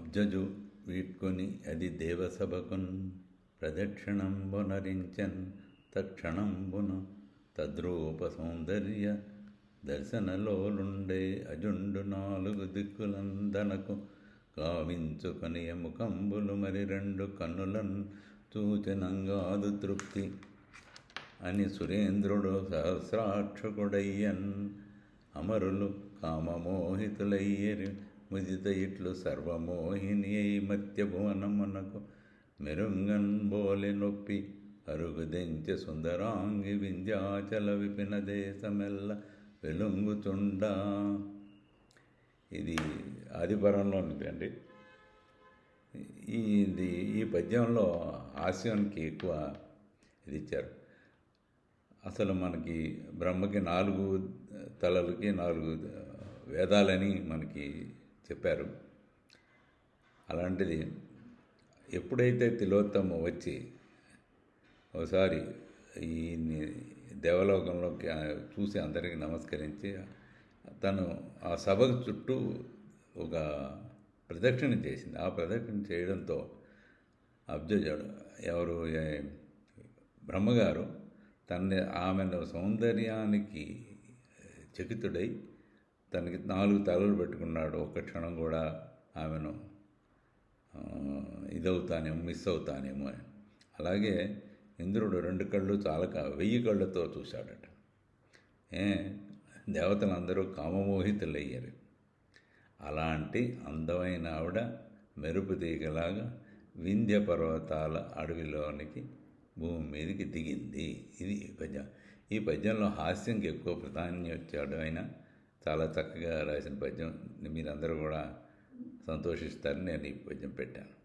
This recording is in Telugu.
అబ్జజు వీట్కొని అది దేవసభకున్ ప్రదక్షిణంబునరించన్ తక్షణంబున తద్రూప సౌందర్య దర్శనలోలుండే అజుండు నాలుగు దిక్కులందనకు కావించుకొని ఎముకంబులు మరి రెండు కన్నులన్ చూచినంగాదు తృప్తి. అని సురేంద్రుడు సహస్రాక్షకుడయ్యన్ అమరులు కామమోహితులయ్యరి ముదిత ఇట్లు సర్వమోహిని అయి మత్యభువనమునకు మెరుంగన్ బోలి నొప్పి. అరుగుదెంచె సుందరాంగి వింధ్యాచల విపిన దేశమెల్ల వెలుంగుచుండా ఇది ఆదిపరంలోనిది అండి. ఈ ఇది ఈ పద్యంలో హాస్యానికి ఎక్కువ ఇది ఇచ్చారు. అసలు మనకి బ్రహ్మకి నాలుగు తలలకి నాలుగు వేదాలని మనకి చెప్పారు. అలాంటిది ఎప్పుడైతే తిలోత్తమ వచ్చి ఒకసారి ఈ దేవలోకంలోకి చూసి అందరికీ నమస్కరించి తను ఆ సభకు చుట్టూ ఒక ప్రదక్షిణ చేసింది. ఆ ప్రదక్షిణ చేయడంతో అబ్జజుడు ఎవరు బ్రహ్మగారు తన ఆమెను సౌందర్యానికి చకితుడై తనకి నాలుగు తలలు పెట్టుకున్నాడు. ఒక్క క్షణం కూడా ఆమెను ఇదవుతానేమో మిస్ అవుతానేమో అని. అలాగే ఇంద్రుడు రెండు కళ్ళు చాలక వెయ్యి కళ్ళతో చూశాడట. ఏ దేవతలందరూ కామమోహితులయ్యారు. అలాంటి అందమైన ఆవిడ మెరుపు తీగలాగా వింధ్య పర్వతాల అడవిలోనికి భూమి మీదకి దిగింది. ఇది పద్యం ఈ పద్యంలో హాస్యంకి ఎక్కువ ప్రాధాన్యం వచ్చాడు ఆయన. చాలా చక్కగా రాసిన పద్యం. మీరందరూ కూడా సంతోషిస్తారని నేను ఈ పద్యం పెట్టాను.